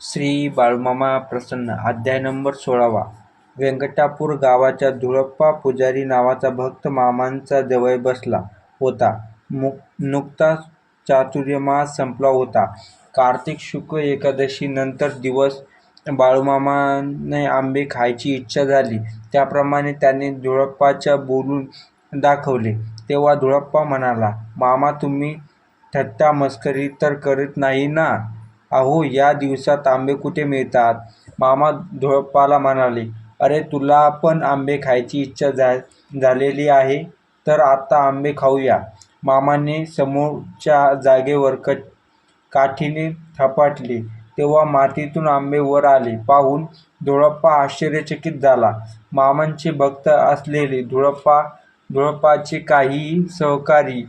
श्री बाळूमामा प्रसन्न अध्याय नंबर सोळावा व्यंकटापूर गावाच्या धुळप्पा पुजारी नावाचा भक्त मामांचा जवळ बसला होता. नुकताच चातुर्यमास संपला होता. कार्तिक शुक्ल एकादशी नंतर दिवस बाळूमामाने आंबे खायची इच्छा झाली. त्याप्रमाणे त्यांनी धुळप्पाच्या बोलून दाखवले. तेव्हा धुळप्पा म्हणाला, मामा तुम्ही थट्टा मस्करी तर करत नाही ना? अहो या दिवसात आंबे कुठे मिळतात? मामा धुळप्पाला म्हणाले, अरे तुला पण आंबे खायची इच्छा झालेली आहे तर आता आंबे खाऊया. मामाने समोरच्या जागेवर काठीने थपाटले तेव्हा मातीतून आंबे वर आले पाहून धुळप्पा आश्चर्यचकित झाला. मामांचे भक्त असलेले धुळप्पा धुळप्पाचे काही सहकारी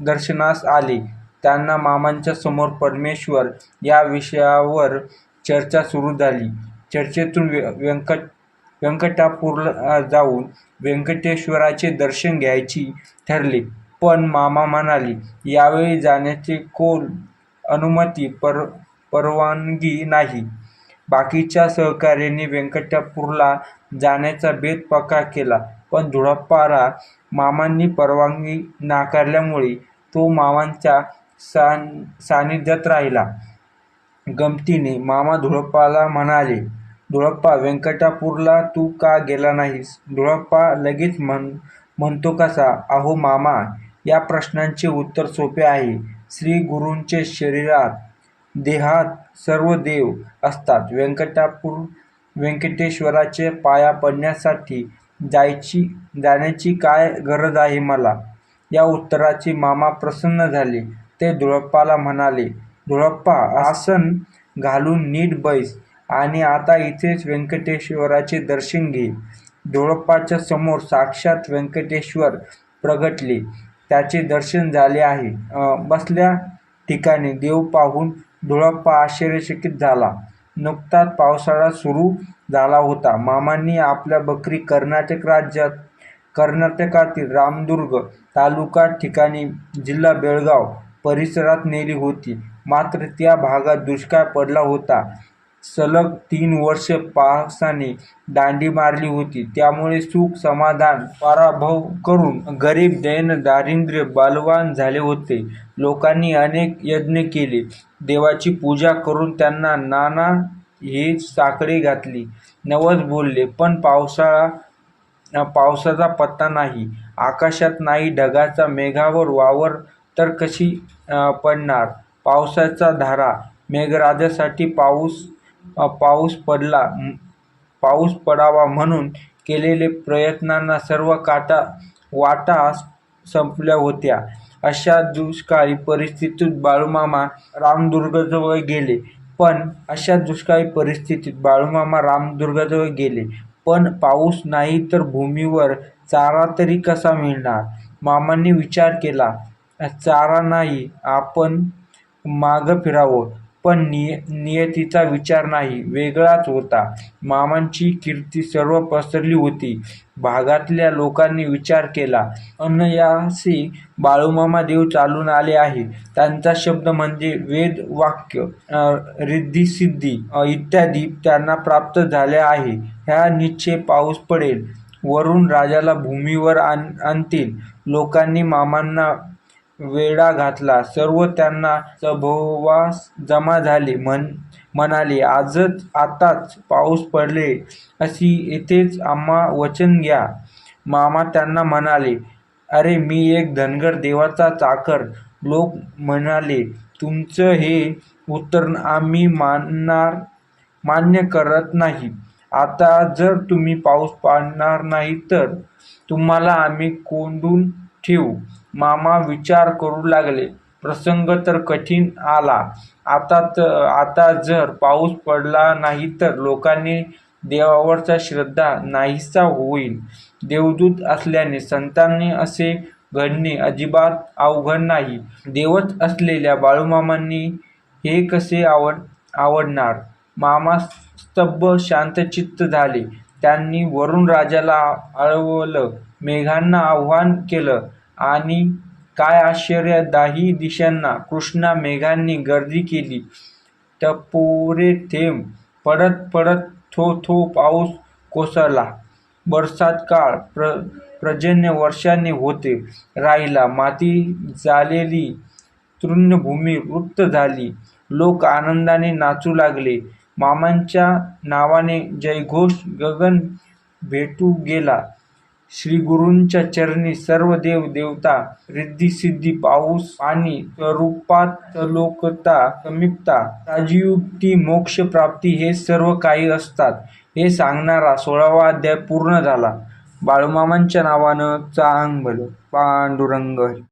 दर्शनास आले. त्यांना मामांच्या समोर परमेश्वर या विषयावर चर्चा सुरू झाली. चर्चेतून व्यंकट व्यंकटापूरला जाऊन व्यंकटेश्वराचे दर्शन घ्यायची ठरले. पण मामा म्हणाले, यावेळी जाण्याची कोण अनुमती पर परवानगी नाही. बाकीच्या सहकार्यांनी व्यंकटापूरला जाण्याचा बेत पक्का केला. पण धुडप्पारा मामांनी परवानगी नाकारल्यामुळे तो मामांच्या सान सान्निध्यात राहिला. गमतीने मामा धुळप्पाला म्हणाले, धुळप्पा व्यंकटापूरला तू का गेला नाहीस? धुळप्पा लगेच म्हण म्हणतो कसा? अहो मामा या प्रश्नांचे उत्तर सोपे आहे. श्री गुरूंचे शरीरात देहात सर्व देव असतात. व्यंकटापूर व्यंकटेश्वराचे पाया पडण्यासाठी जायची जाण्याची काय गरज आहे मला? या उत्तराची मामा प्रसन्न झाले. ते धुळप्पाला म्हणाले, धुळप्पा आसन घालून नीट बैस आणि आता इथेच व्यंकटेश्वराचे दर्शन घे. धुळप्पाच्या समोर साक्षात व्यंकटेश्वर प्रगटले. त्याचे दर्शन झाले आहे. बसल्या ठिकाणी देव पाहून धुळप्पा आश्चर्यचकित झाला. नुकताच पावसाळा सुरू झाला होता. मामांनी आपल्या बकरी कर्नाटकातील रामदुर्ग तालुका ठिकाणी जिल्हा बेळगाव परिसरात नेली होती. मात्र त्या भागात दुष्काळ पडला होता. सलग तीन वर्षे पावसाने दांडी मारली होती. त्यामुळे सुख समाधान पराभव करून गरीब दैन दारिद्र्य बलवान झाले होते. लोकांनी अनेक यज्ञ केले. देवाची पूजा करून त्यांना नाना ही साकडे घातली. नवस बोलले. पण पावसाळा पावसाचा पत्ता नाही. आकाशात नाही ढगाचा मेघावर वावर तर कशी पडणार पावसाचा धारा? मेघराजासाठी पाऊस पाऊस पडला पाऊस पडावा म्हणून केलेले प्रयत्नांना सर्व काटा वाटा संपल्या होत्या. अशा दुष्काळी परिस्थितीत बाळूमामा रामदुर्गाजवळ गेले पण अशा दुष्काळी परिस्थितीत बाळूमामा रामदुर्गाजवळ गेले. पण पाऊस नाही तर भूमीवर चारा तरी कसा मिळणार? मामांनी विचार केला. चारा नाही. आपण मागं फिरावं. पण नियतीचा विचार नाही वेगळाच होता. मामांची कीर्ती सर्व पसरली होती. भागातल्या लोकांनी विचार केला. अनयासी बाळूमामा देव चालून आले आहे त्यांचा शब्द म्हणजे वेद, वाक्य, रिद्धी-सिद्धी इत्यादी त्यांना प्राप्त झाल्या आहे. ह्या निश्चय पाऊस पडेल. वरून राजाला भूमीवर आणतील. लोकांनी मामांना वेढा घातला. सर्व त्यांना सभोवास जमा झाले. म्हणाले, आताच पाऊस पडेल अशी येथेच आम्हा वचन घ्या मामा त्यांना म्हणाले, अरे मी एक धनगर देवाचा चाकर. लोक म्हणाले, तुमचं हे उत्तर आम्ही मान्य करत नाही. आता जर तुम्ही पाऊस पाडणार नाही तर तुम्हाला आम्ही कोंडून ठेवू. मामा विचार करू लागले. प्रसंग तर कठीण आला. आता तर आता जर पाऊस पडला नाही तर लोकांनी देवावरचा श्रद्धा नाहीसा होईल. देवदूत असल्याने संतांनी असे घडणे अजिबात अवघड नाही. देवच असलेल्या बाळूमामांनी हे कसे आवड आवडणार? मामा स्तब्ध शांतचित्त झाले. त्यांनी वरून राजाला आळवलं. मेघांना आवाहन केलं. आणि काय आश्चर्य! दाही दिशांना कृष्णा मेघांनी गर्दी केली टपोरे थेंब पडत पडत थो थो पाऊस कोसळला. बरसात काळ प्र पर्जन्य वर्षाने होते राहिला. माती झालेली तृणभूमी वृत्त झाली. लोक आनंदाने नाचू लागले. मामांच्या नावाने जयघोष गगन भेटू गेला श्रीगुरूंच्या चरणी सर्व देव देवता रिद्धी-सिद्धी, पाऊस आणि स्वरूपात लोकता समीपता, राजयुक्ती मोक्ष-प्राप्ती हे सर्व काही असतात हे सांगणारा सोळावा अध्याय पूर्ण झाला. बाळूमामांच्या नावानं चांगलं. पांडुरंग